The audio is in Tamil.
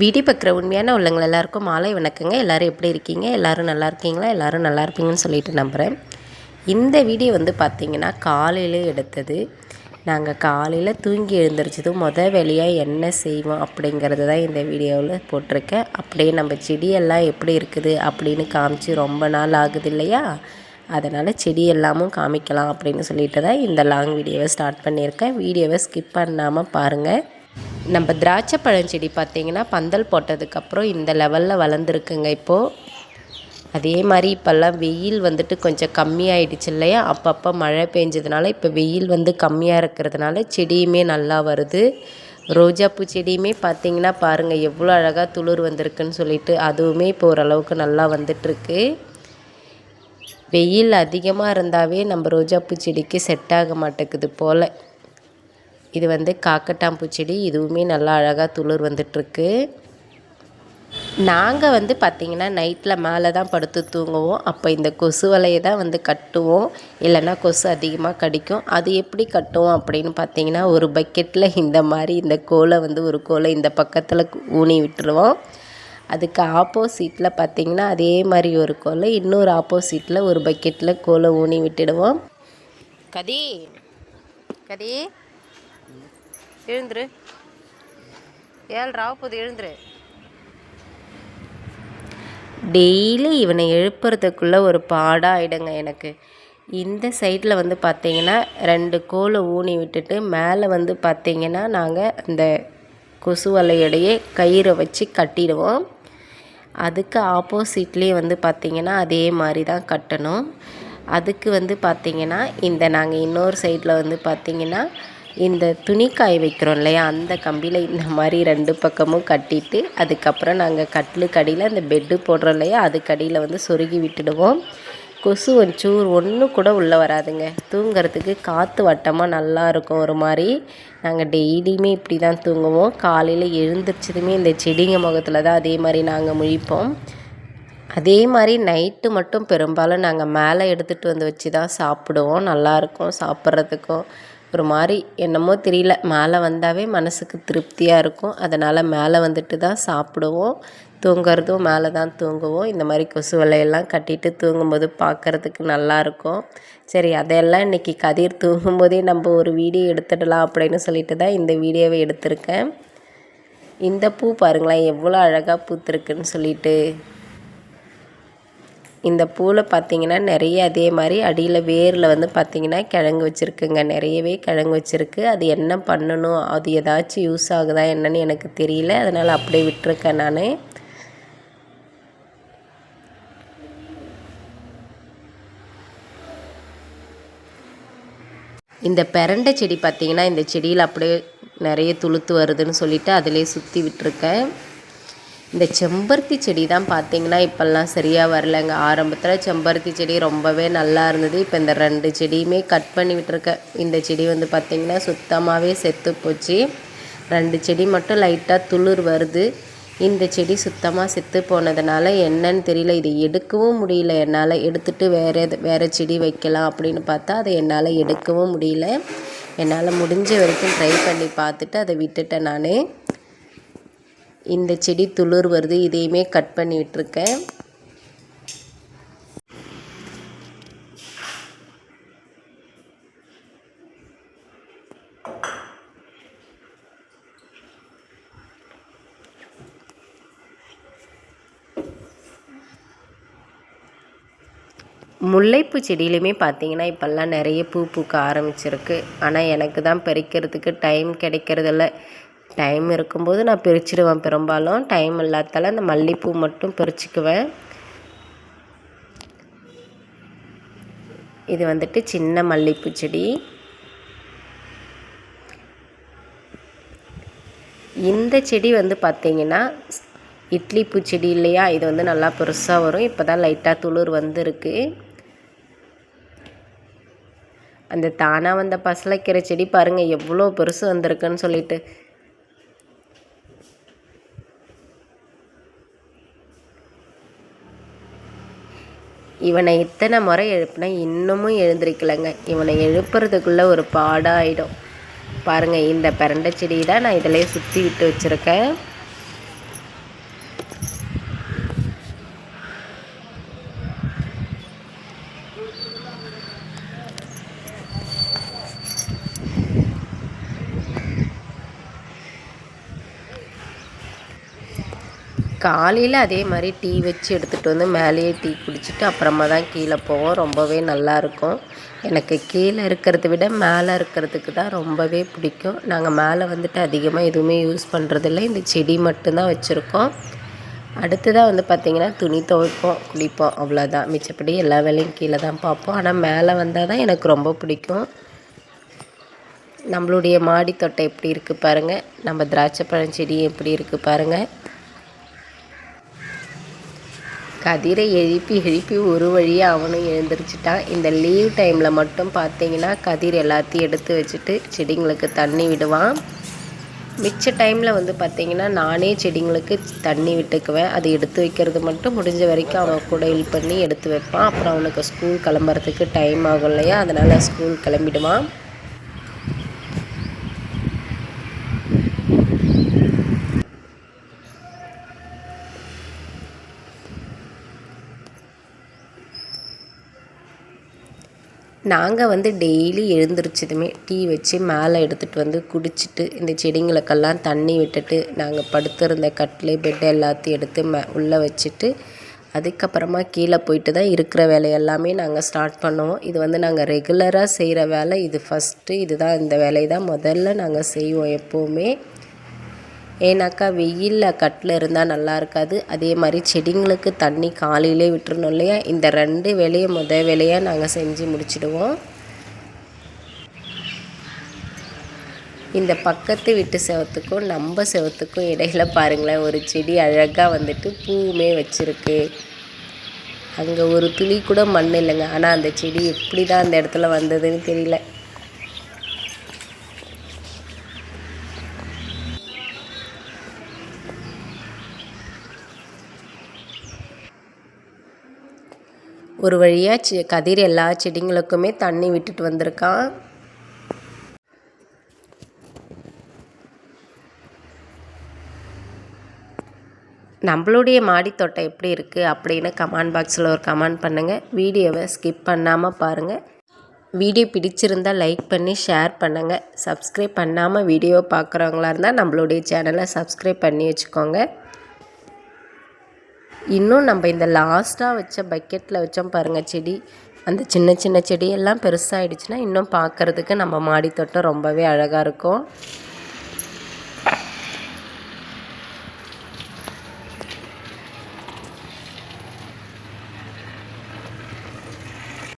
வீடியோ பார்க்குற உண்மையான உள்ளவங்க எல்லாருக்கும் மாலை வணக்கங்க. எல்லோரும் எப்படி இருக்கீங்க? எல்லோரும் நல்லா இருக்கீங்களா? எல்லோரும் நல்லா இருப்பீங்கன்னு சொல்லிட்டு நம்புகிறேன் இந்த வீடியோ வந்து பார்த்திங்கன்னா காலையில் எடுத்தது. நாங்கள் காலையில் தூங்கி எழுந்திரிச்சதும் மொதல் வேலையாக என்ன செய்வோம் அப்படிங்கிறது தான் இந்த வீடியோவில் போட்டிருக்கேன். அப்படியே நம்ம செடியெல்லாம் எப்படி இருக்குது அப்படின்னு காமிச்சு ரொம்ப நாள் ஆகுது இல்லையா? அதனால் செடி எல்லாமும் காமிக்கலாம் அப்படின்னு சொல்லிட்டு தான் இந்த லாங் வீடியோவை ஸ்டார்ட் பண்ணியிருக்கேன். வீடியோவை ஸ்கிப் பண்ணாமல் பாருங்கள் நம்ம திராட்சை பழஞ்செடி பார்த்திங்கன்னா பந்தல் போட்டதுக்கப்புறம் இந்த லெவலில் வளர்ந்துருக்குங்க இப்போது அதே மாதிரி இப்போல்லாம் வெயில் வந்துட்டு கொஞ்சம் கம்மியாயிடுச்சு இல்லையா? அப்பப்போ மழை பெஞ்சதுனால இப்போ வெயில் வந்து கம்மியாக இருக்கிறதுனால செடியுமே நல்லா வருது. ரோஜாப்பூ செடியுமே பார்த்திங்கன்னா பாருங்கள் எவ்வளோ அழகாக துளிர் வந்திருக்குன்னு சொல்லிட்டு அதுவுமே இப்போ ஓரளவுக்கு நல்லா வந்துட்டுருக்கு. வெயில் அதிகமாக இருந்தாவே நம்ம ரோஜாப்பூ செடிக்கு செட் ஆக மாட்டேங்குது போல். இது வந்து காக்கட்டாம்பூ செடி. இதுவுமே நல்லா அழகாக துளிர் வந்துட்டுருக்கு. நாங்கள் வந்து பார்த்திங்கன்னா நைட்டில் மேலே தான் படுத்து தூங்குவோம். அப்போ இந்த கொசு வலையை தான் வந்து கட்டுவோம். இல்லைன்னா கொசு அதிகமாக கடிக்கும். அது எப்படி கட்டுவோம் அப்படின்னு பார்த்தீங்கன்னா ஒரு பக்கெட்டில் இந்த மாதிரி இந்த கோலை வந்து ஒரு கோலை இந்த பக்கத்தில் ஊனி விட்டுருவோம். அதுக்கு ஆப்போசிட்டில் பார்த்திங்கன்னா அதே மாதிரி ஒரு கோலை இன்னொரு ஆப்போசிட்டில் ஒரு பக்கெட்டில் கோலை ஊனி விட்டுடுவோம். கதி கதி. எழுந்துரு. ஏழு ராவப்போது எழுந்துரு. டெய்லி இவனை எழுப்புறதுக்குள்ளே ஒரு பாடாக ஆகிடுங்க எனக்கு. இந்த சைடில் வந்து பார்த்திங்கன்னா ரெண்டு கோலை ஊனி விட்டுட்டு மேலே வந்து பார்த்திங்கன்னா நாங்கள் அந்த கொசு வலையோடையே கயிறை வச்சு கட்டிடுவோம். அதுக்கு ஆப்போசிட்லேயே வந்து பார்த்திங்கன்னா அதே மாதிரி தான் கட்டணும். அதுக்கு வந்து பார்த்திங்கன்னா இந்த நாங்கள் இன்னொரு சைடில் வந்து பார்த்திங்கன்னா இந்த துணி காய வைக்கிறோம் இல்லையா? அந்த கம்பியில் இந்த மாதிரி ரெண்டு பக்கமும் கட்டிட்டு அதுக்கப்புறம் நாங்கள் கட்டிலுக்கு அடியில் அந்த பெட்டு போடுறோம் இல்லையா? அதுக்கு அடியில் வந்து சொருகி விட்டுடுவோம். கொசு வஞ்சூர் ஒன்றும் கூட உள்ளே வராதுங்க. தூங்கிறதுக்கு காற்று வட்டமாக நல்லா இருக்கும் ஒரு மாதிரி. நாங்கள் டெய்லியுமே இப்படி தான் தூங்குவோம். காலையில் எழுந்திரிச்சதுமே இந்த செடிங்க முகத்தில் தான் அதே மாதிரி நாங்கள் முழிப்போம். அதே மாதிரி நைட்டு மட்டும் பெரும்பாலும் நாங்கள் மேலே எடுத்துகிட்டு வந்து வச்சு தான் சாப்பிடுவோம் நல்லாயிருக்கும் சாப்பிட்றதுக்கும். ஒரு மாதிரி என்னமோ தெரியல. மேலே வந்தாவே மனசுக்கு திருப்தியாக இருக்கும். அதனால் மேலே வந்துட்டு தான் சாப்பிடுவோம். தூங்குறதும் மேலே தான் தூங்குவோம். இந்த மாதிரி கொசு வலையெல்லாம் கட்டிட்டு தூங்கும்போது பார்க்குறதுக்கு நல்லாயிருக்கும் சரி அதையெல்லாம் இன்றைக்கி கதிர் தூங்கும்போதே நம்ம ஒரு வீடியோ எடுத்துடலாம் அப்படின்னு சொல்லிட்டு தான் இந்த வீடியோவை எடுத்திருக்கேன். இந்த பூ பாருங்களேன் எவ்வளோ அழகாக பூத்துருக்குன்னு சொல்லிட்டு. இந்த பூவில் பார்த்திங்கன்னா நிறைய அதே மாதிரி அடியில் வேரில் வந்து பார்த்திங்கன்னா கிழங்கு வச்சுருக்குங்க. நிறையவே கிழங்கு வச்சுருக்கு. அது என்ன பண்ணணும்? அது ஏதாச்சும் யூஸ் ஆகுதா என்னன்னு எனக்கு தெரியல. அதனால் அப்படியே விட்டுருக்கேன் நான். இந்த பெரண்டை செடி பார்த்திங்கன்னா இந்த செடியில் அப்படியே நிறைய துளுத்து வருதுன்னு சொல்லிவிட்டு அதிலே சுற்றி விட்டுருக்கேன். இந்த செம்பருத்தி செடி தான் பார்த்திங்கன்னா இப்போல்லாம் சரியாக வரலைங்க ஆரம்பத்தில் செம்பருத்தி செடி ரொம்பவே நல்லா இருந்தது. இப்போ இந்த ரெண்டு செடியுமே கட் பண்ணி விட்டுருக்கேன் இந்த செடி வந்து பார்த்திங்கன்னா சுத்தமாகவே செத்து போச்சு. ரெண்டு செடி மட்டும் லைட்டாக துளிர் வருது. இந்த செடி சுத்தமாக செத்து போனதுனால என்னன்னு தெரியல. இதை எடுக்கவும் முடியல. என்னால் எடுத்துகிட்டு வேறு வேறு செடி வைக்கலாம் அப்படின்னு பார்த்தா அதை என்னால் எடுக்கவும் முடியல. என்னால் முடிஞ்ச வரைக்கும் ட்ரை பண்ணி பார்த்துட்டு அதை விட்டுட்டேன் நான். இந்த செடி துளிர் வருது இதையுமே கட் பண்ணி விட்டுருக்கேன். முல்லைப்பூ செடியிலையுமே பார்த்தீங்கன்னா இப்போல்லாம் நிறைய பூ பூக்க ஆரம்பிச்சிருக்கு. ஆனால் எனக்கு தான் பறிக்கிறதுக்கு டைம் கிடைக்கிறதில்ல. டைம் இருக்கும்போது நான் பிரிச்சிடுவேன் பெரும்பாலும். டைம் இல்லாதால அந்த மல்லிகைப்பூ மட்டும் பிரிச்சுக்குவேன். இது வந்துட்டு சின்ன மல்லிகைப்பூ செடி. இந்த செடி வந்து பார்த்திங்கன்னா இட்லி பூச்செடி இல்லையா? இது வந்து நல்லா பெருசாக வரும். இப்போ தான் லைட்டாக துளிர் வந்துருக்கு. அந்த தானாக வந்த பசலைக்கீரை செடி பாருங்கள் எவ்வளோ பெருசு வந்திருக்குன்னு சொல்லிட்டு. இவனை இத்தனை முறை எழுப்புனா இன்னமும் எழுந்திருக்கலைங்க. இவனை எழுப்புறதுக்குள்ளே ஒரு பாடாயிடும். பாருங்கள் இந்த பிரண்டை செடி தான் நான் இதிலே சுற்றி விட்டு வச்சுருக்கேன். காலையில் அதே மாதிரி டீ வச்சு எடுத்துகிட்டு வந்து மேலேயே டீ குடிச்சிட்டு அப்புறமா தான் கீழே போவோம். ரொம்பவே நல்லாயிருக்கும் எனக்கு கீழே இருக்கிறத விட மேலே இருக்கிறதுக்கு தான் ரொம்பவே பிடிக்கும். நாங்கள் மேலே வந்துட்டு அதிகமாக எதுவுமே யூஸ் பண்ணுறதில்ல இந்த செடி மட்டும்தான் வச்சுருக்கோம். அடுத்ததாக வந்து பார்த்திங்கன்னா துணி துவைப்போம் குளிப்போம். அவ்வளோதான் மிச்சப்படி எல்லா வேலையும் கீழே தான் பார்ப்போம். ஆனால் மேலே வந்தால் தான் எனக்கு ரொம்ப பிடிக்கும். நம்மளுடைய மாடி தோட்டம் எப்படி இருக்குது பாருங்கள் நம்ம திராட்சை பழம் செடி எப்படி இருக்குது பாருங்கள் கதிரை எழுப்பி எழுப்பி ஒரு வழியாக அவனும் எழுந்திரிச்சிட்டான். இந்த லீவ் டைமில் மட்டும் பார்த்தீங்கன்னா கதிர் எல்லாத்தையும் எடுத்து வச்சுட்டு செடிங்களுக்கு தண்ணி விடுவான். மிச்ச டைமில் வந்து பார்த்திங்கன்னா நானே செடிங்களுக்கு தண்ணி விட்டுக்குவேன். அது எடுத்து வைக்கிறது மட்டும் முடிஞ்ச வரைக்கும் அவன் கூட ஹெல்ப் பண்ணி எடுத்து வைப்பான். அப்புறம் அவனுக்கு ஸ்கூல் கிளம்புறதுக்கு டைம் ஆகும் இல்லையா? அதனால் ஸ்கூல் கிளம்பிடுவான். நாங்கள் வந்து டெய்லி எழுந்திரிச்சதுமே டீ வச்சு மேலே எடுத்துகிட்டு வந்து குடிச்சிட்டு இந்த செடிங்களுக்கெல்லாம் தண்ணி விட்டுட்டு நாங்கள் படுத்திருந்த கட்டில் பெட் எல்லாத்தையும் எடுத்து மே உள்ளே வச்சுட்டு அதுக்கப்புறமா கீழே போயிட்டு தான் இருக்கிற வேலை எல்லாமே நாங்கள் ஸ்டார்ட் பண்ணுவோம். இது வந்து நாங்கள் ரெகுலராக செய்கிற வேலை. இது ஃபஸ்ட்டு இதுதான் இந்த வேலையை தான் முதல்ல நாங்கள் செய்வோம் எப்போவுமே. ஏன்னாக்கா வெயிலில் கட்டில் இருந்தால் நல்லா இருக்காது. அதே மாதிரி செடிங்களுக்கு தண்ணி காலையிலே விட்டுறணும் இல்லையா? இந்த ரெண்டு வேலையை முத வேலையாக நாங்கள் செஞ்சு முடிச்சிடுவோம். இந்த பக்கத்து வீட்டு செவத்துக்கும் நம்ம செவத்துக்கும் இடையில பாருங்களேன் ஒரு செடி அழகாக வந்துட்டு பூவுமே வச்சுருக்கு. அங்கே ஒரு துளி கூட மண் இல்லைங்க. ஆனால் அந்த செடி எப்படி தான் அந்த இடத்துல வந்ததுன்னு தெரியல. ஒரு வழியாக செ கதிர் எல்லா செடிங்களுக்குமே தண்ணி விட்டுட்டு வந்திருக்கான். நம்மளுடைய மாடித்தோட்டம் எப்படி இருக்குது அப்படின்னு கமெண்ட் பாக்ஸில் ஒரு கமெண்ட் பண்ணுங்கள் வீடியோவை ஸ்கிப் பண்ணாமல் பாருங்கள் வீடியோ பிடிச்சிருந்தால் லைக் பண்ணி ஷேர் பண்ணுங்கள் சப்ஸ்கிரைப் பண்ணாமல் வீடியோ பார்க்குறவங்களா இருந்தால் நம்மளுடைய சேனலை சப்ஸ்கிரைப் பண்ணி வச்சுக்கோங்க. இன்னும் நம்ம இந்த லாஸ்ட்டாக வச்ச பக்கெட்டில் வச்சோம் பாருங்கள் செடி. அந்த சின்ன சின்ன செடியெல்லாம் பெருசாகிடுச்சுன்னா இன்னும் பார்க்குறதுக்கு நம்ம மாடித்தோட்டம் ரொம்பவே அழகாக இருக்கும்.